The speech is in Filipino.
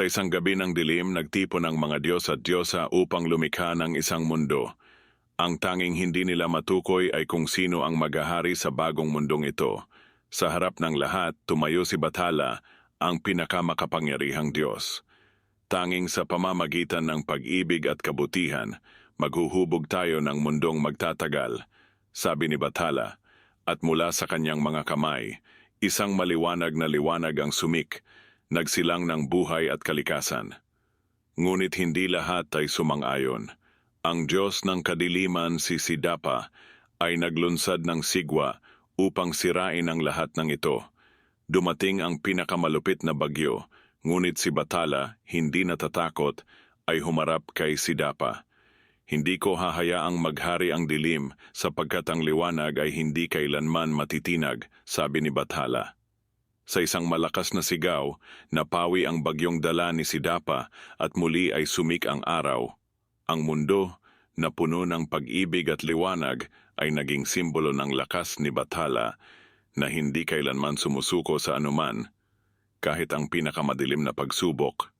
Sa isang gabi ng dilim, nagtipon ang mga Diyos at Diyosa upang lumikha ng isang mundo. Ang tanging hindi nila matukoy ay kung sino ang maghahari sa bagong mundong ito. Sa harap ng lahat, tumayo si Bathala, ang pinakamakapangyarihang Diyos. Tanging sa pamamagitan ng pag-ibig at kabutihan, maghuhubog tayo ng mundong magtatagal, sabi ni Bathala, at mula sa kanyang mga kamay, isang maliwanag na liwanag ang sumik, nagsilang ng buhay at kalikasan. Ngunit hindi lahat ay sumang-ayon. Ang Diyos ng kadiliman si Sidapa ay naglunsad ng sigwa upang sirain ang lahat ng ito. Dumating ang pinakamalupit na bagyo, ngunit si Batala, hindi natatakot, ay humarap kay Sidapa. Hindi ko hahayaang maghari ang dilim sapagkat ang liwanag ay hindi kailanman matitinag, sabi ni Bathala. Sa isang malakas na sigaw, napawi ang bagyong dala ni Sidapa at muli ay sumik ang araw. Ang mundo, na puno ng pag-ibig at liwanag, ay naging simbolo ng lakas ni Bathala na hindi kailanman sumusuko sa anuman, kahit ang pinakamadilim na pagsubok